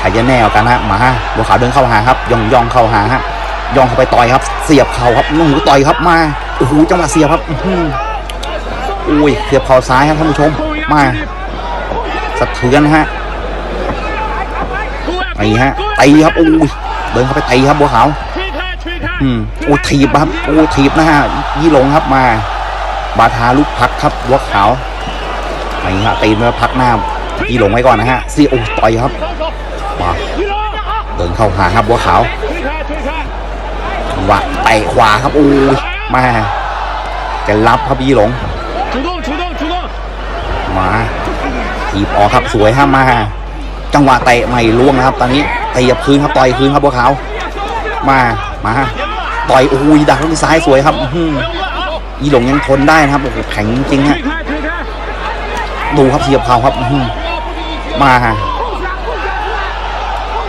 ขายจะแนวกันฮะมาฮะบัวขาวเดินเข้าหาครับย่องย่องเข้าหาฮะย่องเข้าไปต่อยครับ เสียบเข่าครับนุ่งต่อยครับมาโอ้โหจังหวะเสียบครับอุ้ยเสียบเข่าซ้ายครับท่านผู้ชมมาสะเทือนฮะไปฮะตีครับอุ้ยเดินเข้าไปตีครับบัวขาวอืมอู้ทีบครับอู้ทีบนะฮะยี่หลงครับมา บาทาลุกพักครับบัวขาวไปฮะตีมาพักหน้ายี่หลงไว้ก่อนนะฮะเสียโอ้ต่อยครับ มาเดินเข้าหาครับบัวขาววะเตะขวาครับอู้มาจะรับครับยี่หลงมาถีบออกครับสวยห้ามา จังหวะเตะใหม่ล่วงนะครับ ตอนนี้เตะคืนครับต่อยคืนครับบัวขาว มามาต่อยอู้ดักลูกซ้ายสวยครับยี่หลงยังทนได้นะครับโอ้โหแข็งจริงฮะดูครับเสียบเขาครับมา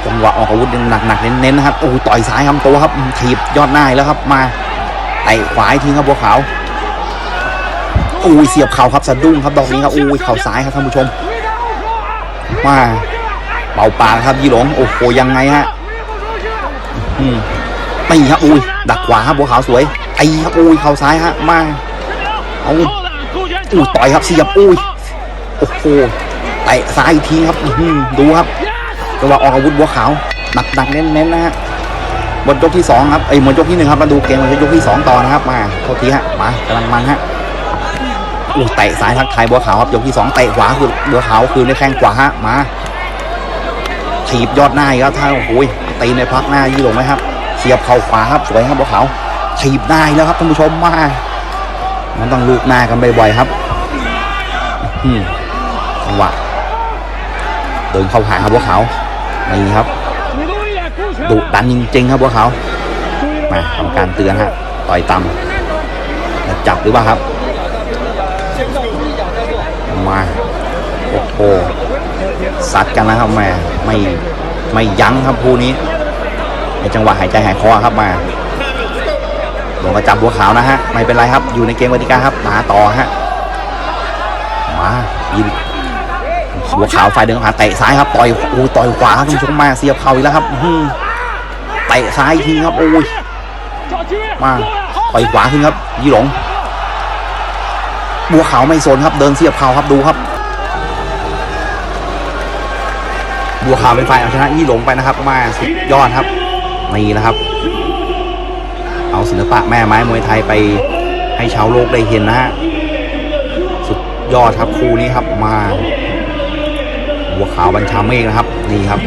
จังหวะออกอาวุธยังหนักๆเน้นๆนะครับโอ้ต่อยซ้ายครับตัวครับถีบยอดหน้าแล้วครับมาไต่ขวาทีครับบัวขาวอุ้ยเสียบเข่าครับสะดุ้งครับดอกนี้ครับอุ้ยเข่าซ้ายครับท่านผู้ชมมาเป่าปากครับยี่หลงโอ้โหยังไงฮะอืมตีครับอุ้ยดักขวาครับบัวขาวสวยไอ้ครับอุ้ยเข่าซ้ายฮะมาเอาอุ้ยต่อยครับเสียบอุ้ยโอ้โหไต่ซ้ายทีครับดูครับ จังหวะออกอาวุธบัวขาวหนักหนักเน้นๆนะฮะหมดยกที่สองครับไอ้ยหมดยกที่หนึ่งครับมาดูเกมในยกที่สองต่อนะครับมาโทษทีฮะมากำลังมันฮะอู้เตะซ้ายทักทายบัวขาวครับยกที่สองเตะขวาคือบัวขาวคืนด้แข้งขวาฮะมาถีบยอดหน้ากครับท่านโอ้โหตีในพักหน้ายี่หลงไหมครับเสียบเข่าขวาครับสวยครับบัวขาวถีบได้แล้วครับท่านผู้ชมมามันต้องลูกหน้ากันบ่อยๆครับอืมจังหวะเดินเข้าหาครับบัวขาว นี่ครับดุดันจริงๆครับพวกเขามาทำการเตือนฮะต่อยต่ำจับหรือเปล่าครับ มาโอ้โหสัดกันนะครับแม่ไม่ไม่ยั้งครับคู่นี้ในจังหวะหายใจหายคอครับมาลงกระจับบัวขาวนะฮะ ไม่เป็นไรครับ อยู่ในเกมวัติกาครับ มาต่อฮะ มายิน หัวขาวฝ่ายเดินผ่านเตะซ้ายครับต่อยโอ้ยต่อยขวาครับชกมาเสียบเข่าอีกแล้วครับเตะซ้ายทีครับโอ้ยมาต่อยขวาขึ้นครับยี่หลงบัวขาวไม่โซนครับเดินเสียบเข่าครับดูครับ บัวขาวเป็นฝ่ายเอาชนะยี่หลงไปนะครับ มาสุดยอดครับนี่นะครับ เอาศิลปะแม่ไม้มวยไทยไปให้ชาวโลกได้เห็นนะฮะสุดยอดครับครูนี้ครับมา วขาวบัญชาเมฆนะครับนี่ครับ